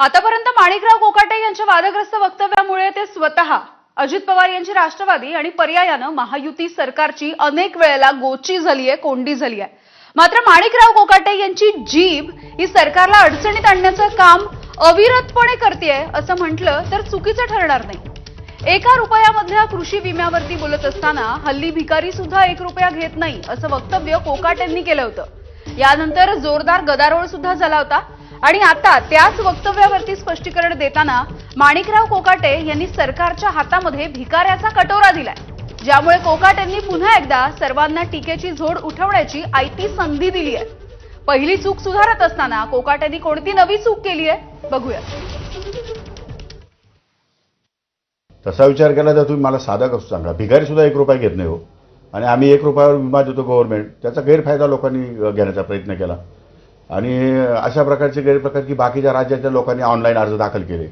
आतापर्यंत माणिकराव कोकाटे यांच्या वादग्रस्त वक्तव्यामुळे ते स्वतः अजित पवार यांची राष्ट्रवादी आणि पर्यायानं महायुती सरकारची अनेक वेळेला गोची झाली आहे कोंडी झाली आहे मात्र माणिकराव कोकाटे यांची जीभ ही सरकारला अडचणीत आणण्याचं काम अविरतपणे करतेय असं म्हटलं तर चुकीचं ठरणार नाही. एका रुपयामधल्या कृषी विम्यावरती बोलत असताना हल्ली भिकारी सुद्धा एक रुपया घेत नाही असं वक्तव्य कोकाट यांनी केलं होतं. यानंतर जोरदार गदारोळ सुद्धा झाला होता. आणि आता त्याच वक्तव्यावरती स्पष्टीकरण देताना माणिकराव कोकाटे यांनी सरकारच्या हातामध्ये भिकाऱ्याचा कटोरा दिलाय. ज्यामुळे कोकाटेंनी पुन्हा एकदा सर्वांना टीकेची झोड उठवण्याची आयती संधी दिली आहे. पहिली चूक सुधारत असताना कोकाटेंनी कोणती नवी चूक केली आहे? बघूया. तसा विचार केला तर तुम्ही मला साधा कसं सांगा. भिकारी सुद्धा एक रुपया घेत नाही हो. आणि आम्ही एक रुपयावर विमा देतो गव्हर्नमेंट त्याचा गैरफायदा लोकांनी घेण्याचा प्रयत्न केला. आणि अशा प्रकारचे गैरप्रकार की बाकीच्या राज्याच्या लोकांनी ऑनलाईन अर्ज दाखल केले.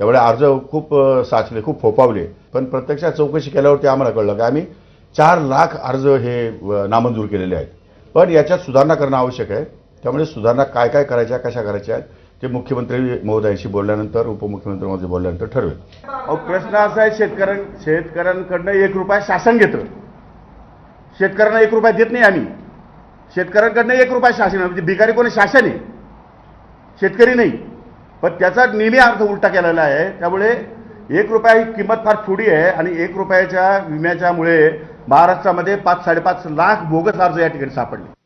त्यामुळे अर्ज खूप साचले खूप फोपावले पण प्रत्यक्षात चौकशी केल्यावरती आम्हाला कळलं की आम्ही चार लाख अर्ज हे नामंजूर केलेले आहेत. पण याच्यात सुधारणा करणं आवश्यक आहे. त्यामुळे सुधारणा काय काय करायच्या कशा करायच्या आहेत ते मुख्यमंत्री महोदयांशी बोलल्यानंतर उपमुख्यमंत्री महोदय बोलल्यानंतर ठरवेल. अहो प्रश्न असा आहे शेतकऱ्यां शेतकऱ्यांकडनं एक रुपया शासन घेतं. शेतकऱ्यांना एक रुपया देत नाही आम्ही. शेतकऱ्यांकडनं एक रुपया शासन म्हणजे भिकारी कोणी शासन आहे. शेतकरी नाही. पण त्याचा नेहमी अर्थ उलटा केलेला आहे. त्यामुळे एक रुपया ही किंमत फार थोडी आहे आणि एक रुपयाच्या विम्याच्यामुळे महाराष्ट्रामध्ये पाच साडेपाच लाख बोगस अर्ज या ठिकाणी सापडले.